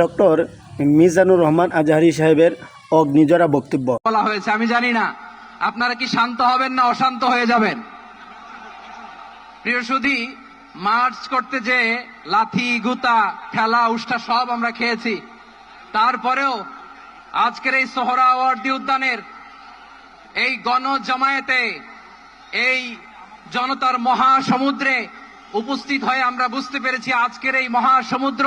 Doctor Mizanur Rahman Azhari সাহেবের অগ্নিজরা বক্তব্য। বলা হয়েছে, আমি জানি না। আপনারা কি শান্ত হবেন না অশান্ত হয়ে যাবেন? প্রিয় সুধী, মার্চ করতে যে লাথি, গুতা খেলা উষ্ঠা সব আমরা খেয়েছি, তারপরেও আজকের এই সোহরাওয়ার্দী উদ্যানের এই গণ জমায়েতে এই জনতার মহাসমুদ্রে উপস্থিত হয়ে আমরা বুঝতে পেরেছি আজকের এই মহাসমুদ্র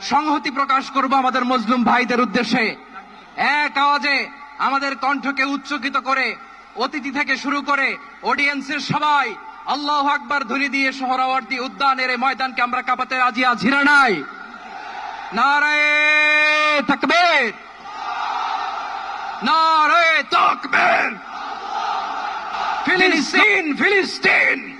সংহতি প্রকাশ করব আমাদের মজলুম ভাইদের উদ্দেশ্যে। এক আওয়াজে আমাদের কণ্ঠকে উচ্চকিত করে, অতিথি থেকে শুরু করে অডিয়েন্সের সবাই আল্লাহ আকবার ধ্বনি দিয়ে সোহরাওয়ার্দী উদ্যানের এই ময়দানকে আমরা কাঁপাতে রাজি না নাই? নারায়ে তাকবীর। নারায়ে তাকবীর। ফিলিস্তিন ফিলিস্তিন।